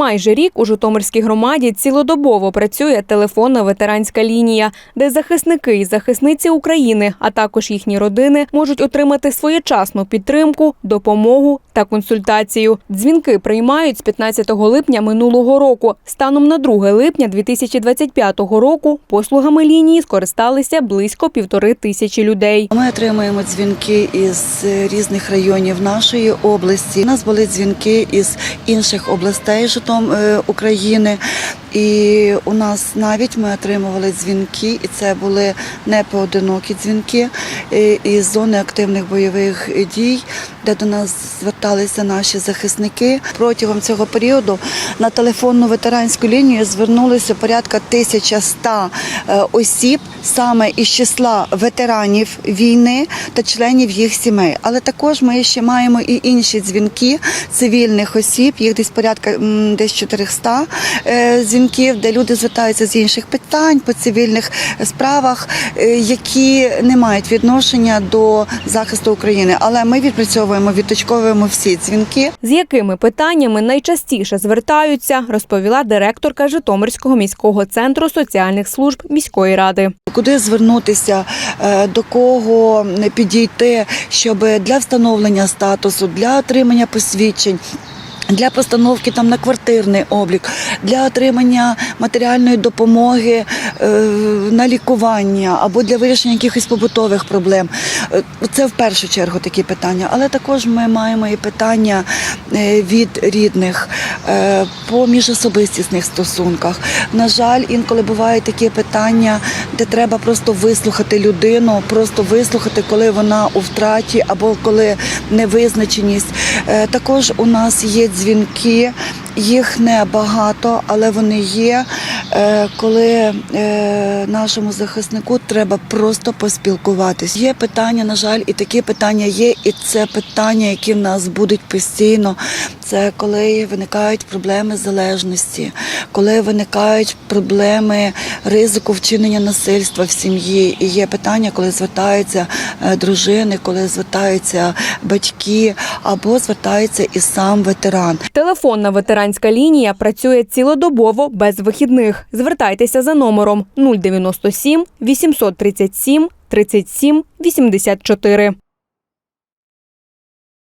Майже рік у Житомирській громаді цілодобово працює телефонна ветеранська лінія, де захисники і захисниці України, а також їхні родини, можуть отримати своєчасну підтримку, допомогу та консультацію. Дзвінки приймають з 15 липня минулого року. Станом на 2 липня 2025 року послугами лінії скористалися близько півтори тисячі людей. Ми отримуємо дзвінки із різних районів нашої області. У нас були дзвінки із інших областей Житом е, України. І у нас навіть ми отримували дзвінки, і це були не поодинокі дзвінки е, із зони активних бойових дій, де до нас зверталися наші захисники. Протягом цього періоду на телефонну ветеранську лінію звернулося порядка 1100 е, осіб саме із числа ветеранів війни та членів їх сімей. Але також ми ще маємо і інші дзвінки цивільних осіб, їх десь порядка десь 400 е, дзвінків, де люди звертаються з інших питань по цивільних справах, е, які не мають відношення до захисту України. Але ми відпрацьовуємо, відточковуємо всі дзвінки. З якими питаннями найчастіше звертаються, розповіла директорка Житомирського міського центру соціальних служб міської ради. Куди звернутися, е, до кого підійти, щоб для встановлення статусу, для отримання посвідчень. Для постановки там на квартирний облік, для отримання матеріальної допомоги е, на лікування або для вирішення якихось побутових проблем. Е, Це в першу чергу такі питання. Але також ми маємо і питання е, від рідних е, по міжособистісних стосунках. На жаль, інколи бувають такі питання, де треба просто вислухати людину, просто вислухати, коли вона у втраті або коли невизначеність. Е, Також у нас є дзвінки. Їх не багато, але вони є. е, Коли е, нашому захиснику треба просто поспілкуватись. Є питання, на жаль, і такі питання є, і це питання, які в нас будуть постійно. Це коли виникають проблеми залежності, коли виникають проблеми ризику вчинення насильства в сім'ї. І є питання, коли звертаються е, дружини, коли звертаються батьки або звертається і сам ветеран. Телефонна ветеранська лінія працює цілодобово без вихідних. Звертайтеся за номером 097 837 37 84.